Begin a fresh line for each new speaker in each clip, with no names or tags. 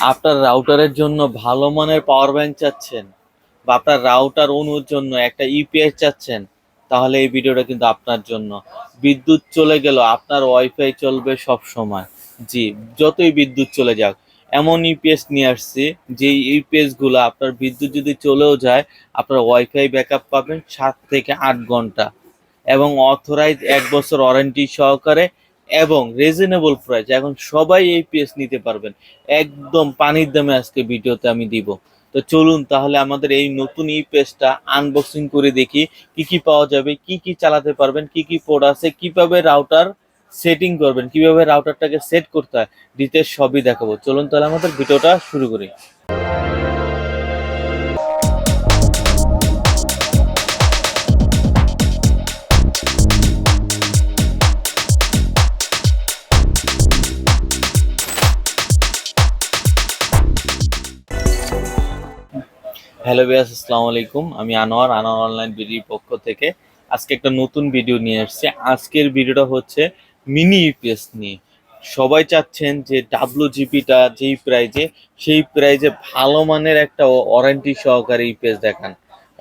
আপনার রাউটারের জন্য ভালো মানের পাওয়ার ব্যাংক চাচ্ছেন বা আপনার রাউটার অনুর জন্য একটা ইউপিএস চাচ্ছেন, তাহলে এই ভিডিওটা কিন্তু আপনার জন্য। বিদ্যুৎ চলে গেল, আপনার ওয়াইফাই চলবে সব সময়। জি, যতই বিদ্যুৎ চলে যাক, এমন ইউপিএস নিয়ে আসছি যে ইউপিএসগুলো আপনার বিদ্যুৎ যদি চলেও যায়, আপনার ওয়াইফাই ব্যাকআপ পাবেন সাত থেকে আট ঘণ্টা। এবং অথরাইজ এক বছর ওয়ারেন্টি সহকারে এবং রিজনেবল প্রাইস এখন সবাই এই পিএস নিতে পারবেন। একদম পানির দামে আজকে ভিডিওতে আমি দিব। তো চলুন তাহলে আমাদের এই নতুন এই পেজটা আনবক্সিং করে দেখি, কি কি পাওয়া যাবে, কি কি চালাতে পারবেন, কি কি পোর্ট আছে, কীভাবে রাউটার সেটিং করবেন, কীভাবে রাউটারটাকে সেট করতে হয় ডিটেলস সবই দেখাবো। চলুন তাহলে আমাদের ভিডিওটা শুরু করি। হ্যালো বিয়াস আসসালামু আলাইকুম। আমি আনোয়ার আনোয়ার অনলাইন বিডির পক্ষ থেকে আজকে একটা নতুন ভিডিও নিয়ে এসেছি। আজকের ভিডিওটা হচ্ছে মিনি ইউপিএস নিয়ে। সবাই চাচ্ছেন যে ডাব্লু জিপিটা যেই প্রাইজে, সেই প্রাইজে ভালো মানের একটা ওয়ারেন্টি সহকারে ইউপিএস দেখান।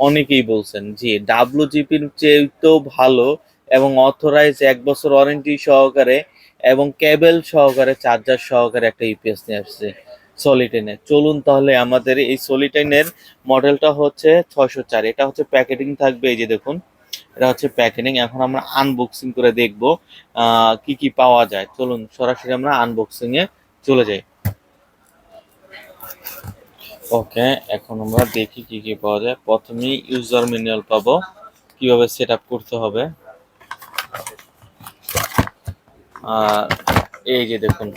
অনেকেই বলছেন যে ডাব্লু জিপির চেয়েও ভালো এবং অথরাইজ এক বছর ওয়ারেন্টি সহকারে এবং কেবল সহকারে চার্জার সহকারে একটা ইউপিএস নিয়ে আসছে। সলিটেনের চলুন তাহলে আমাদের এই সলিটেনের মডেলটা হচ্ছে ছয়শো চার। এটা হচ্ছে প্যাকেটিং থাকবে, এই যে দেখুন। এটা হচ্ছে প্যাকেটিং এখন আমরা আনবক্সিং করে দেখব কি কি পাওয়া যায়। চলুন, সরাসরি আমরা আনবক্সিংয়ে চলে যাই। ওকে, এখন আমরা দেখি কি কি পাওয়া যায়। প্রথমেই ইউজার ম্যানুয়াল পাবো। কীভাবে সেট করতে হবে। আর এই যে দেখুন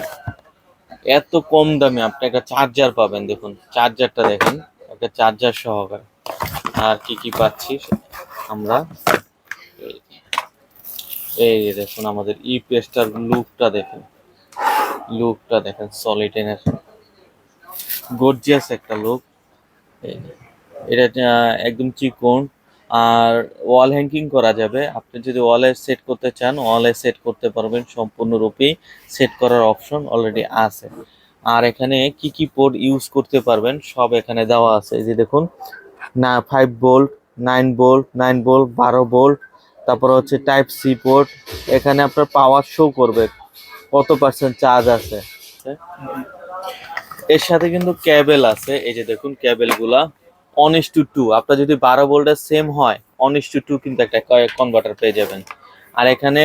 এত কম দামে আপনি একটা চার্জার পাবেন, দেখুন চার্জারটা দেখেন, একটা চার্জার সহকারে। আর কি কি পাচ্ছি আমরা? এই- যে দেখুন আমাদের ই ইপিএসটার লুকটা দেখেন। লুকটা দেখেন সলিড এনের গর্জিয়াস একটা লুক এটা একদম চিকন। আর ওয়াল হ্যাঙ্কিং করা যাবে। আপনি যদি ওয়ালে সেট করতে চান ওয়ালে সেট করতে পারবেন। সম্পূর্ণরূপেই সেট করার অপশন অলরেডি আছে। আর এখানে কি কি পোর্ট ইউজ করতে পারবেন, সব এখানে দেওয়া আছে। যে দেখুন, না five bolt nine bolt nine bolt বারো বোল্ট তারপর হচ্ছে টাইপ সি পোর্ট এখানে আপনার পাওয়ার শো করবে, কত পার্সেন্ট চার্জ আছে। এর সাথে কিন্তু ক্যাবেল আছে। এই যে দেখুন ক্যাবেলগুলা। অনিস টু টু আপনার যদি বারো ভোল্টের সেম হয় অনিস টু টু কিন্তু একটা কনভার্টার পেয়ে যাবেন। আর এখানে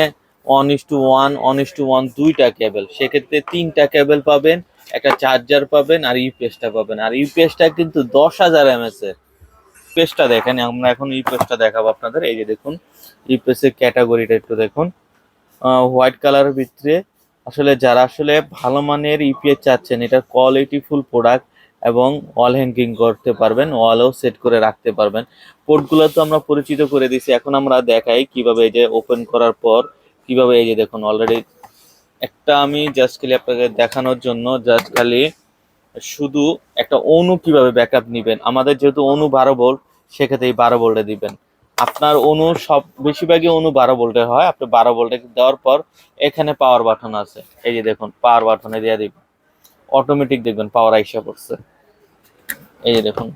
is two one is two one দুইটা কেবল সেক্ষেত্রে তিনটা কেবল পাবেন, একটা চার্জার পাবেন আর ইউপিএসটা পাবেন। আর ইউপিএসটা কিন্তু দশ হাজার এমএস এর। ইউপিএসটা দেখেন, আমরা এখন ইউপিএসটা দেখাবো আপনাদের। এই যে দেখুন ইউপিএস এর ক্যাটাগরিটা একটু দেখুন। হোয়াইট কালারের ভিতরে। আসলে যারা আসলে ভালো মানের ইউপিএস চাচ্ছেন, এটা কোয়ালিটি ফুল প্রোডাক্ট এবং ওয়াল হ্যাঙ্কিং করতে পারবেন ওয়ালও সেট করে রাখতে পারবেন। পোর্টগুলো তো আমরা পরিচিত করে দিছি এখন আমরা দেখাই কীভাবে এই যে ওপেন করার পর, কীভাবে এই যে দেখুন অলরেডি একটা আমি জাস্ট খালি আপনাকে দেখানোর জন্য জাস্ট খালি শুধু একটা অনু কীভাবে ব্যাকআপ নেবেন। আমাদের যেহেতু অনু বারো ভোল্ট সেক্ষেত্রে এই বারো ভোল্টে দিবেন। আপনার অনু সব, বেশিরভাগই অনু বারো ভোল্টের হয়, আপনি বারো ভোল্টে দেওয়ার পর এখানে পাওয়ার বাটন আছে। এই যে দেখুন পাওয়ার বাটনে দিয়ে দিবেন। অটোমেটিক দেখবেন পাওয়ার আইসা পড়ছে। এই যে দেখুন।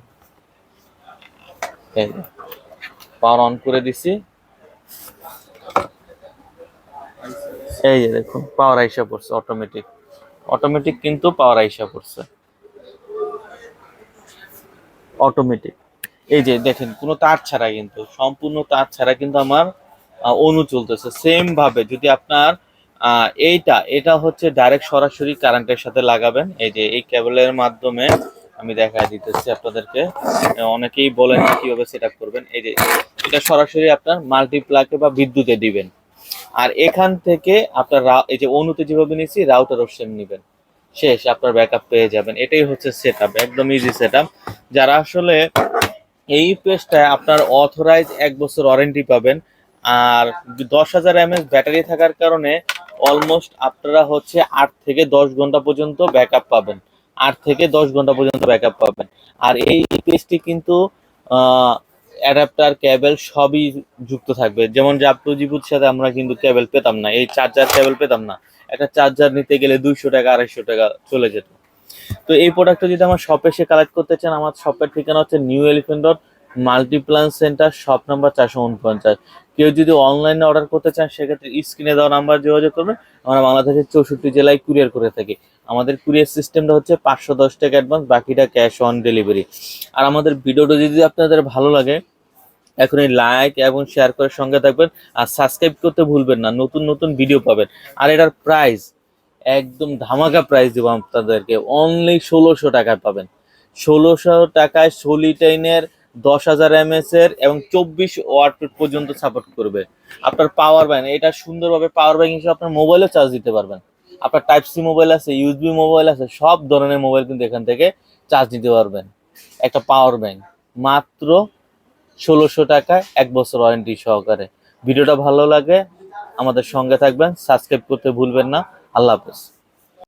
পাওয়ার অন করে দিছি। এই যে দেখুন পাওয়ার আইসা পড়ছে অটোমেটিক অটোমেটিক কিন্তু পাওয়ার আইসা পড়ছে। অটোমেটিক এই যে দেখেন, কোনো তার ছাড়া কিন্তু, সম্পূর্ণ তার ছাড়া কিন্তু আমার অনু চলতেছে। সেম ভাবে যদি আপনার এইটা, এটা হচ্ছে ডাইরেক্ট সরাসরি কারেন্টের সাথে লাগাবেন। এই যে এই কেবলের মাধ্যমে আমি দেখা দিতেছি আপনাদেরকে। অনেকেই বলেন কীভাবে সেট করবেন। এই যে এটা সরাসরি আপনার মাল্টিপ্লাকে বা বিদ্যুতে দিবেন। আর এখান থেকে আপনার এই যে অনুতে যেভাবে নিচ্ছি রাউটার সেম নেবেন। শেষ, আপনার ব্যাকআপ পেয়ে যাবেন। এটাই হচ্ছে সেট একদম ইজি সেট যারা আসলে এই পেজটায় আপনার অথরাইজ এক বছর ওয়ারেন্টি পাবেন, আর দশ হাজার এমএস ব্যাটারি থাকার কারণে অলমোস্ট আপনারা হচ্ছে আট থেকে দশ ঘণ্টা পর্যন্ত ব্যাকআপ পাবেন। আট থেকে দশ ঘণ্টা পর্যন্ত ব্যাকআপ পাবেন। আর এই পেজটি কিন্তু অ্যাডাপ্টার কেবল সবই যুক্ত থাকবে। যেমন যে আপটু জিবুর সাথে আমরা কিন্তু কেবল পেতাম না। এই চার্জার কেবল পেতাম না। একটা চার্জার নিতে গেলে দুইশো টাকা, আড়াইশো টাকা চলে যেত। তো এই প্রোডাক্টটা যদি আমার শপে এসে কালেক্ট করতে চান, আমার শপের ঠিকানা হচ্ছে New Elephant Road Multiplan Center, shop number চারশো উনপঞ্চাশ। কেউ যদি অনলাইনে অর্ডার করতে চান, সেক্ষেত্রে স্ক্রিনে দেওয়া নাম্বার যোগাযোগ করবেন। আমরা বাংলাদেশের চৌষট্টি জেলায় কুরিয়ার করে থাকি। আমাদের কুরিয়ার সিস্টেমটা হচ্ছে পাঁচশো দশ টাকা অ্যাডভান্স, বাকিটা ক্যাশ অন ডেলিভারি। আর আমাদের ভিডিওটা যদি আপনাদের ভালো লাগে, এখন এই লাইক এবং শেয়ার করে সঙ্গে থাকবেন। আর সাবস্ক্রাইব করতে ভুলবেন না, নতুন নতুন ভিডিও পাবেন। আর এটার প্রাইস, একদম ধামাকা প্রাইস দেবো আপনাদেরকে। অনলি ষোলোশো টাকায় পাবেন। ষোলোশো টাকায় সোলিটাইনের দশ হাজার এমএস এর এবং চব্বিশ ওয়াট পর্যন্ত সাপোর্ট করবে। আপনার পাওয়ার ব্যাংক এটা সুন্দরভাবে পাওয়ার ব্যাংক হিসেবে আপনার মোবাইলও চার্জ দিতে পারবেন। আপনার টাইপ সি মোবাইল আছে ইউএসবি মোবাইল আছে, সব ধরনের মোবাইল কিন্তু এখান থেকে চার্জ দিতে পারবেন। একটা পাওয়ার ব্যাংক মাত্র ষোলোশো টাকায় এক বছর ওয়ারেন্টি সহকারে। ভিডিওটা ভালো লাগে, আমাদের সঙ্গে থাকবেন সাবস্ক্রাইব করতে ভুলবেন না। আল্লাহ হাফেজ।